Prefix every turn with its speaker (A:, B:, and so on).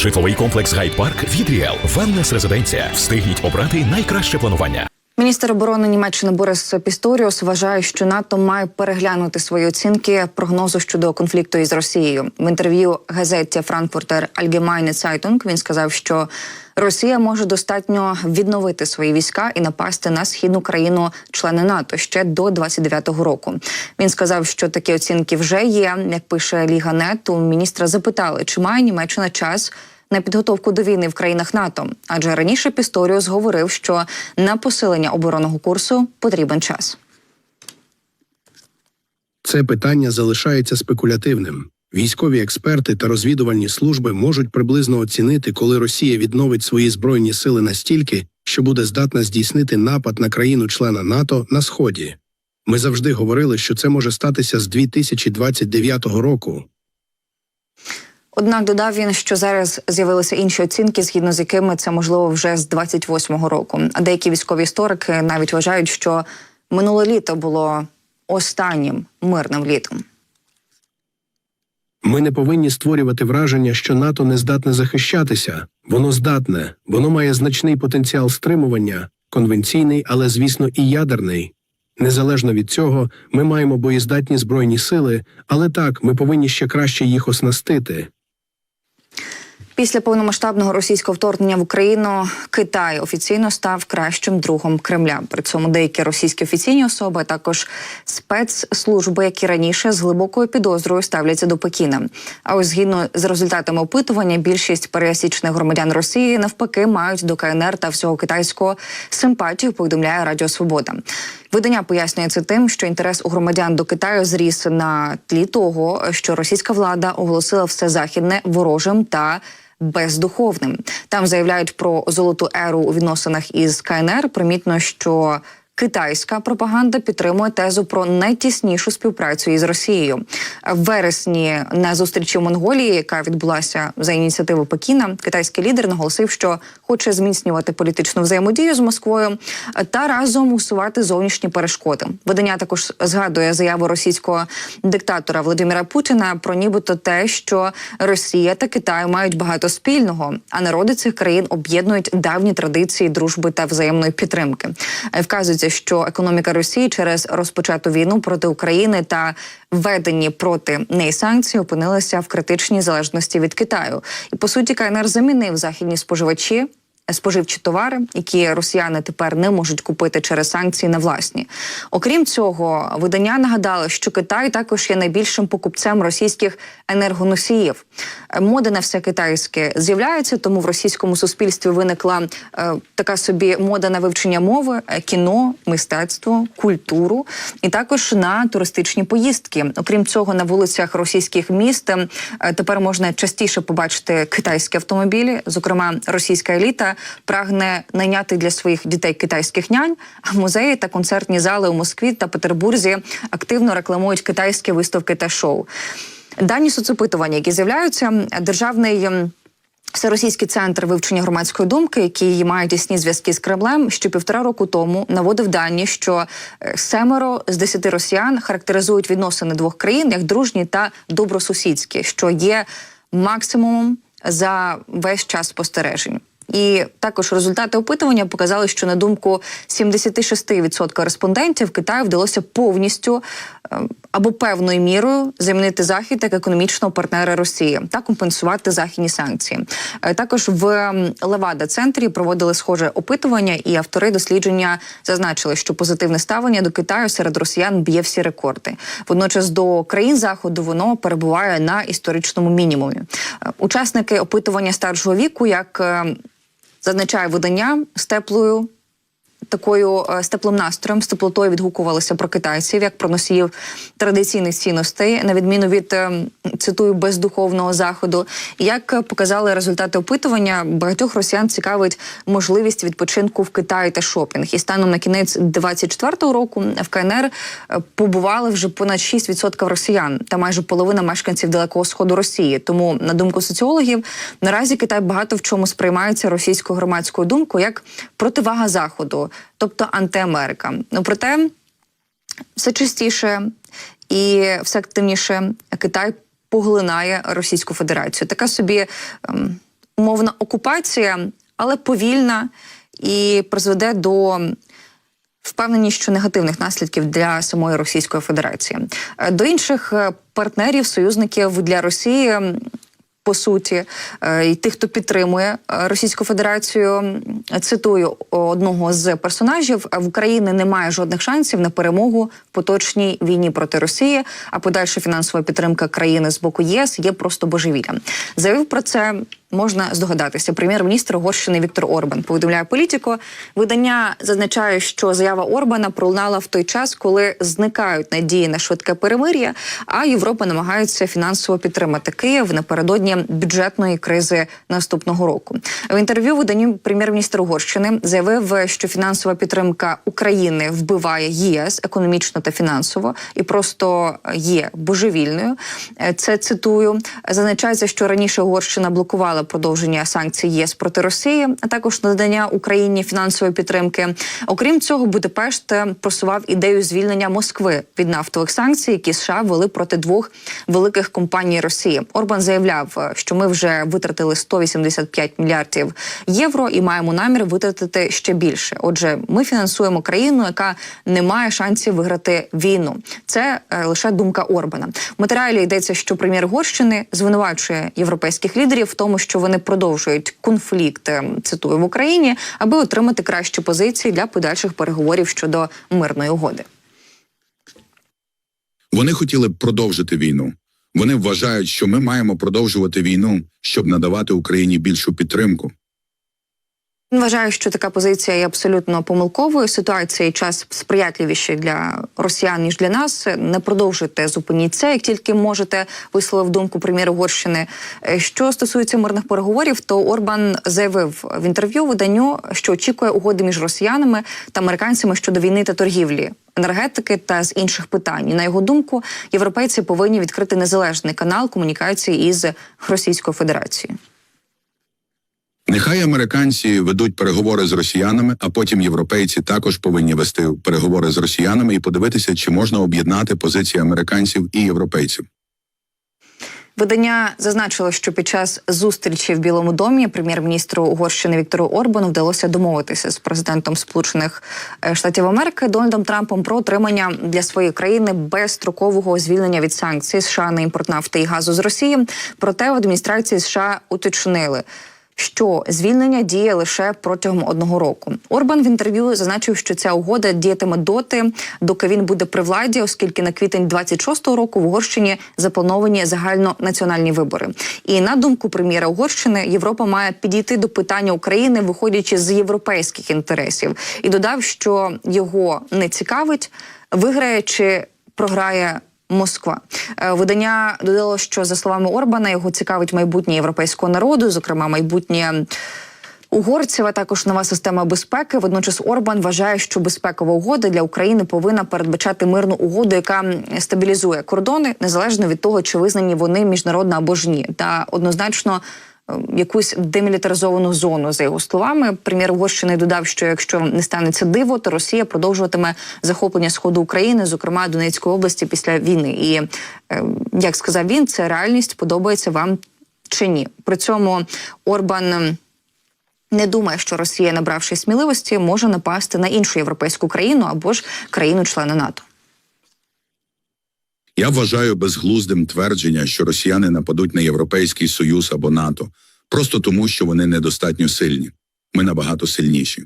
A: Житловий комплекс Гайд-Парк від Ріел. Велнес резиденція. Встигніть обрати найкраще планування.
B: Міністр оборони Німеччини Борис Пісторіус вважає, що НАТО має переглянути свої оцінки прогнозу щодо конфлікту із Росією. В інтерв'ю газеті Frankfurter Allgemeine Zeitung він сказав, що Росія може достатньо відновити свої війська і напасти на східну країну члени НАТО ще до 29-го року. Він сказав, що такі оцінки вже є. Як пише Ліга Нет, у міністра запитали, чи має Німеччина час на підготовку до війни в країнах НАТО, адже раніше Пісторіус говорив, що на посилення оборонного курсу потрібен час.
C: Це питання залишається спекулятивним. Військові експерти та розвідувальні служби можуть приблизно оцінити, коли Росія відновить свої збройні сили настільки, що буде здатна здійснити напад на країну-члена НАТО на сході. Ми завжди говорили, що це може статися з 2029 року.
B: Однак додав він, що зараз з'явилися інші оцінки, згідно з якими це можливо вже з 28-го року. А деякі військові історики навіть вважають, що минуле літо було останнім мирним літом.
C: Ми не повинні створювати враження, що НАТО не здатне захищатися. Воно здатне, воно має значний потенціал стримування, конвенційний, але, звісно, і ядерний. Незалежно від цього, ми маємо боєздатні збройні сили, але так, ми повинні ще краще їх оснастити.
B: Після повномасштабного російського вторгнення в Україну Китай офіційно став кращим другом Кремля. При цьому деякі російські офіційні особи, а також спецслужби, які раніше з глибокою підозрою ставляться до Пекіна. А ось згідно з результатами опитування, більшість пересічних громадян Росії навпаки мають до КНР та всього китайського симпатію. Повідомляє Радіо Свобода. Видання пояснює це тим, що інтерес у громадян до Китаю зріс на тлі того, що російська влада оголосила все західне ворожим та бездуховним. Там заявляють про золоту еру у відносинах із КНР. Примітно, що Китайська пропаганда підтримує тезу про найтіснішу співпрацю із Росією в вересні на зустрічі в Монголії, яка відбулася за ініціативи Пекіна. Китайський лідер наголосив, що хоче зміцнювати політичну взаємодію з Москвою та разом усувати зовнішні перешкоди. Видання також згадує заяву російського диктатора Володимира Путіна про нібито те, що Росія та Китай мають багато спільного, а народи цих країн об'єднують давні традиції дружби та взаємної підтримки. Вказується, що економіка Росії через розпочату війну проти України та введені проти неї санкції опинилася в критичній залежності від Китаю. І по суті, КНР замінив західні споживачі. Споживчі товари, які росіяни тепер не можуть купити через санкції на власні. Окрім цього, видання нагадало, що Китай також є найбільшим покупцем російських енергоносіїв. Мода на все китайське з'являється, тому в російському суспільстві виникла е, така собі мода на вивчення мови, е, кіно, мистецтво, культуру і також на туристичні поїздки. Окрім цього, на вулицях російських міст е, тепер можна частіше побачити китайські автомобілі, зокрема російська еліта прагне найняти для своїх дітей китайських нянь. А музеї та концертні зали у Москві та Петербурзі активно рекламують китайські виставки та шоу. Дані соцопитування, які з'являються, державний. ем, Всеросійський центр вивчення громадської думки, який має тісні зв'язки з Кремлем, що півтора року тому наводив дані, що е, семеро з десяти росіян характеризують відносини двох країн як дружні та добросусідські, що є максимумом за весь час спостережень. І також результати опитування показали, що на думку 76% респондентів Китаю вдалося повністю е, або певною мірою замінити захід як економічного партнера Росії та компенсувати західні санкції. Е, Також в ем, Левада центрі проводили схоже опитування, і автори дослідження зазначили, що позитивне ставлення до Китаю серед росіян б'є всі рекорди. Водночас до країн заходу воно перебуває на історичному мінімумі. Е, Учасники опитування старшого віку, як е, зазначає видання з теплою. Такою е, з теплим настроєм, з теплотою відгукувалися про китайців як про носіїв традиційних цінностей, на відміну від е, цитую бездуховного заходу. Як показали результати опитування, багатьох росіян цікавить можливість відпочинку в Китаї та шопінг. І станом на кінець 24-го року в КНР е, побували вже понад 6% росіян та майже половина мешканців далекого сходу Росії. Тому, на думку соціологів, наразі Китай багато в чому сприймається російською громадською думкою як противага заходу, тобто антиамерика. Ну проте все частіше і все активніше Китай поглинає Російську Федерацію. Така собі ем, мовна окупація, але повільна і призведе до впевнені, що негативних наслідків для самої Російської Федерації. Е, До інших е, партнерів, союзників для Росії. По суті, е, і тих, хто підтримує е, Російську Федерацію, цитую одного з персонажів: в Україні немає жодних шансів на перемогу в поточній війні проти Росії. А подальша фінансова підтримка країни з боку ЄС є просто божевіллям. Заявив про це. Можна здогадатися. Прем'єр-міністр Угорщини Віктор Орбан повідомляє політико. Видання зазначає, що заява Орбана пролунала в той час, коли зникають надії на швидке перемир'я, а Європа намагається фінансово підтримати Київ напередодні бюджетної кризи наступного року. В інтерв'ю виданню прем'єр-міністр Угорщини заявив, що фінансова підтримка України вбиває ЄС економічно та фінансово і просто є божевільною. Це цитую. Зазначається, що раніше Угорщина блокувала продовження санкцій ЄС проти Росії, а також надання Україні фінансової підтримки. Окрім цього, Будапешт е, просував ідею звільнення Москви від нафтових санкцій, які США ввели проти двох великих компаній Росії. Орбан заявляв, е, що ми вже витратили 185 мільярдів євро і маємо намір витратити ще більше. Отже, ми фінансуємо країну, яка не має шансів виграти війну. Це е, лише думка Орбана. В матеріалі йдеться, що прем'єр Горщини звинувачує європейських лідерів в тому, що вони продовжують конфлікт, е, цитую в Україні, аби отримати кращі позиції для подальших переговорів щодо мирної угоди.
D: Вони хотіли б продовжити війну. Вони вважають, що ми маємо продовжувати війну, щоб надавати Україні більшу підтримку.
B: Він вважає, що така позиція є абсолютно помилковою. Ситуація і час сприятливіший для росіян ніж для нас. Не продовжуйте зупиніть це, як тільки можете. Висловив думку прем'єр Угорщини. Е, Що стосується мирних переговорів, то Орбан заявив в інтерв'ю виданню, що очікує угоди між росіянами та американцями щодо війни та торгівлі. Енергетики та з інших питань на його думку, європейці повинні відкрити незалежний канал комунікації із Російською Федерацією.
D: Нехай американці ведуть переговори з росіянами, а потім європейці також повинні вести переговори з росіянами і подивитися, чи можна об'єднати позиції американців і європейців.
B: Видання зазначило, що під час зустрічі в Білому домі прем'єр-міністру Угорщини Віктору Орбану вдалося домовитися з президентом Сполучених е, Штатів Америки Дональдом Трампом про отримання для своєї країни безстрокового звільнення від санкцій США на імпорт нафти і газу з Росії. Проте в адміністрації США уточнили. Що звільнення діє лише протягом одного року. Орбан в інтерв'ю зазначив, що ця угода діятиме доти, доки він буде при владі, оскільки на квітень 26-го року в Угорщині заплановані загальнонаціональні вибори. І на думку прем'єра Угорщини, Європа має підійти до питання України, виходячи з європейських інтересів, і додав, що його не цікавить, виграє чи програє. Москва Е, видання додало, що за словами Орбана його цікавить майбутнє європейського народу, зокрема майбутнє угорців, а також нова система безпеки. Водночас Орбан вважає, що безпекова угода для України повинна передбачати мирну угоду, яка стабілізує кордони незалежно від того, чи визнані вони міжнародно або ж ні, та однозначно. Е, Якусь демілітаризовану зону за його словами, прем'єр Угорщини додав, що якщо не станеться диво, то Росія продовжуватиме захоплення сходу України, зокрема Донецької області, після війни. І е, як сказав він, це реальність подобається вам чи ні. При цьому Орбан. ем, не думає, що Росія, набравши сміливості, може напасти на іншу європейську країну або ж країну-члена НАТО.
D: Я вважаю безглуздим твердження, що росіяни нападуть на Європейський Союз або НАТО, просто тому, що вони недостатньо сильні. Ми набагато сильніші.